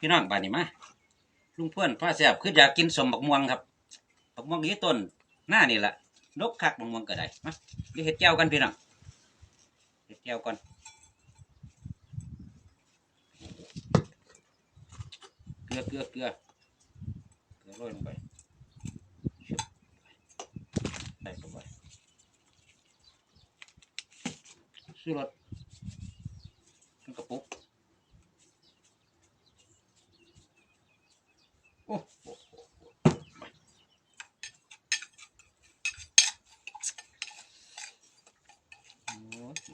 พี่น้องบ้านนี้มาลุงเพื่อนพ่อแซบคืออยากกินสมบักม่วงครับบักม่วงนี้ต้นหน้านี่แหละนกคักบักม่วงก็ได้มาเดี๋ยวเห็ดแก้วกันพี่น้องเห็ดแก้วก่อนเกลือเกลือเกลือเกลือโรยลงไปชึบใส่เข้ไปซื้อรสเป็นกระปุก โอ้โหโอ้ยพี่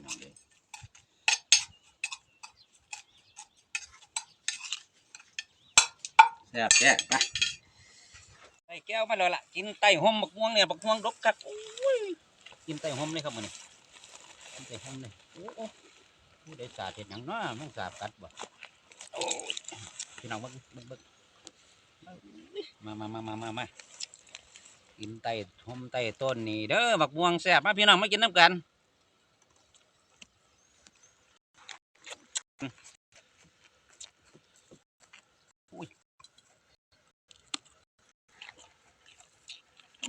น้องเลย แซ่บแซ่บไปใส่แก้วมาแล้วล่ะ กินไต่หอมบักม่วงเนี่ยบักม่วงดกคักโอ้ยกินไต่หอมเลยครับมันนี่กินไต่หอมเลยโอ้โอ้ผู้ใดสาดเห็ดหยังเนาะมันสาบกัดบ่พี่น้องเบิ่งเบิ่งเบิ่งมามามามามามากินไต่ทมไต่ต้นนี่เด้อบักม่วงแซ่บมาพี่น้องมากินน้ำกันอุ้ยอื้อหือ บั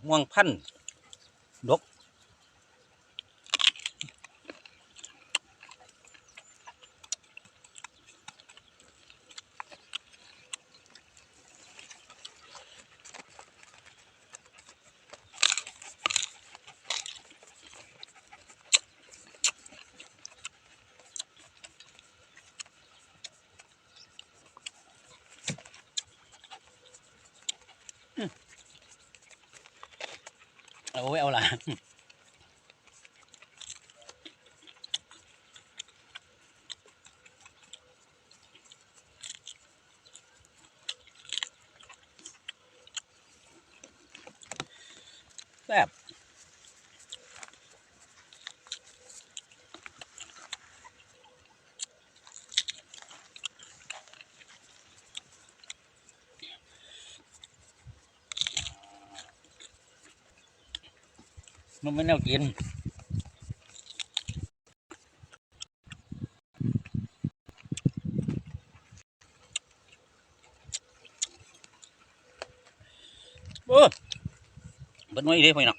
กม่วงพันธุ์ดก เอาไว้เอาละแซ่บ มันไม่แนวกินโอ้เบิ้ลไว้เด้พ่อหนัก